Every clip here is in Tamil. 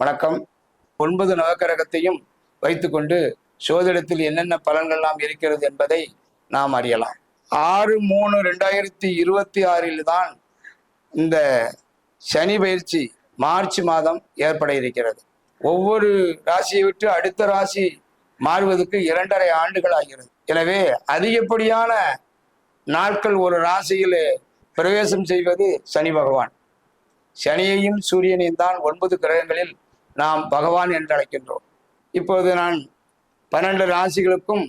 வணக்கம். ஒன்பது நவக்கிரகத்தையும் வைத்துக்கொண்டு சோதிடத்தில் என்னென்ன பலன்கள்லாம் இருக்கிறது என்பதை நாம் அறியலாம். ஆறு மூணு ரெண்டாயிரத்தி இருபத்தி ஆறில் தான் இந்த சனி பயிற்சி மார்ச் மாதம் ஏற்பட இருக்கிறது. ஒவ்வொரு ராசியை விட்டு அடுத்த ராசி மாறுவதற்கு இரண்டரை ஆண்டுகள் ஆகிறது. எனவே அதிகப்படியான நாட்கள் ஒரு ராசியில் பிரவேசம் செய்வது சனி பகவான். சனியையும் சூரியனையும் தான் ஒன்பது கிரகங்களில் நாம் பகவான் என்று அழைக்கின்றோம். இப்போது நான் பன்னெண்டு ராசிகளுக்கும்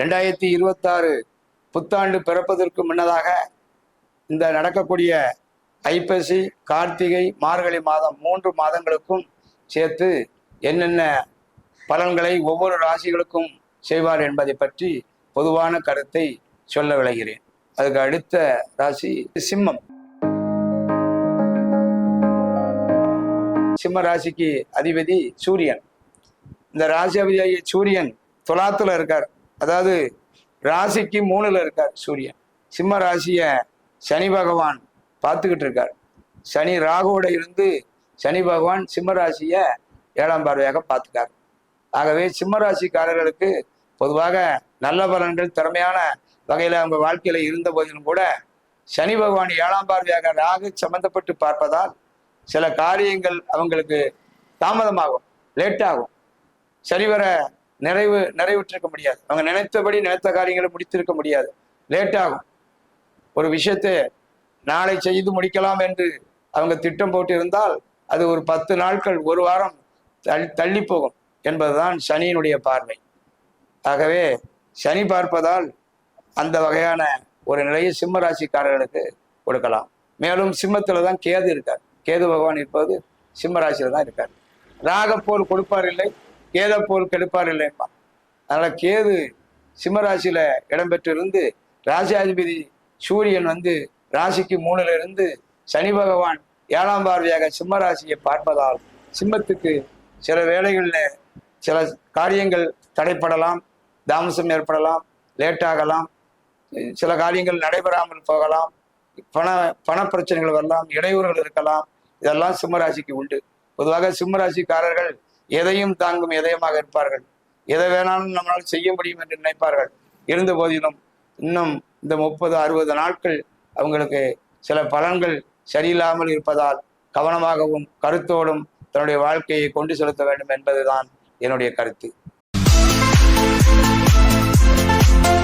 ரெண்டாயிரத்தி இருபத்தாறு புத்தாண்டு பிறப்பதற்கு முன்னதாக இந்த நடக்கக்கூடிய ஐப்பசி கார்த்திகை மார்கழி மாதம் மூன்று மாதங்களுக்கும் சேர்த்து என்னென்ன பலன்களை ஒவ்வொரு ராசிகளுக்கும் செய்வார் என்பதை பற்றி பொதுவான கருத்தை சொல்ல விளைகிறேன். அதுக்கு அடுத்த ராசி சிம்மம். சிம்ம ராசிக்கு அதிபதி சூரியன். இந்த ராசி அதிபதி சூரியன் துலாத்துல இருக்கார். அதாவது ராசிக்கு மூணுல இருக்கார் சூரியன். சிம்ம ராசியை சனி பகவான் பார்த்துக்கிட்டு இருக்கார். சனி ராகுவோட இருந்து சனி பகவான் சிம்ம ராசியை ஏழாம் பார்வையாக பார்த்துக்கார். ஆகவே சிம்ம ராசிக்காரர்களுக்கு பொதுவாக நல்ல பலன்கள் திறமையான வகையில் அவங்க வாழ்க்கையில இருந்த போதிலும் கூட சனி பகவான் ஏழாம் பார்வையாக ராகு சம்பந்தப்பட்டு பார்ப்பதால் சில காரியங்கள் அவங்களுக்கு தாமதமாகும் லேட் ஆகும் சரிவர நிறைவு நிறைவுற்றிருக்க முடியாது. அவங்க நினைத்தபடி நினைத்த காரியங்களை முடித்திருக்க முடியாது. லேட் ஆகும் ஒரு விஷயத்தை நாளை செய்து முடிக்கலாம் என்று அவங்க திட்டம் போட்டு இருந்தால் அது ஒரு பத்து நாட்கள் ஒரு வாரம் தள்ளி தள்ளி போகும் என்பதுதான் சனியினுடைய பார்வை. ஆகவே சனி பார்ப்பதால் அந்த வகையான ஒரு நிலையை சிம்ம ராசிக்காரர்களுக்கு கொடுக்கலாம். மேலும் சிம்மத்தில் தான் கேது இருக்கார். கேது பகவான் இருப்பது சிம்மராசியில் தான் இருக்கார். ராகப்போல் கொடுப்பார் இல்லை கேதப்போல் கெடுப்பார் இல்லைப்பா அதனால் கேது சிம்மராசியில் இடம்பெற்றிருந்து ராஜாதிபதி சூரியன் வந்து ராசிக்கு மூணுல இருந்து சனி பகவான் ஏழாம் பார்வையாக சிம்ம ராசியை பார்ப்பதால் சிம்மத்துக்கு சில வேளைகளில் சில காரியங்கள் தடைப்படலாம் தாமசம் ஏற்படலாம் லேட்டாகலாம் சில காரியங்கள் நடைபெறாமல் போகலாம் பண பண பிரச்சனைகள் வரலாம் இடையூறுகள் இருக்கலாம். இதெல்லாம் சிம்மராசிக்கு உண்டு. பொதுவாக சிம்மராசிக்காரர்கள் எதையும் தாங்கும் இதயமாக இருப்பார்கள். எதை வேணாலும் நம்மளால் செய்ய முடியும் என்று நினைப்பார்கள். இருந்த போதிலும் இன்னும் இந்த முப்பது அறுபது நாட்கள் அவங்களுக்கு சில பலன்கள் சரியில்லாமல் இருப்பதால் கவனமாகவும் கருத்தோடும் தன்னுடைய வாழ்க்கையை கொண்டு செலுத்த வேண்டும் என்பதுதான் என்னுடைய கருத்து.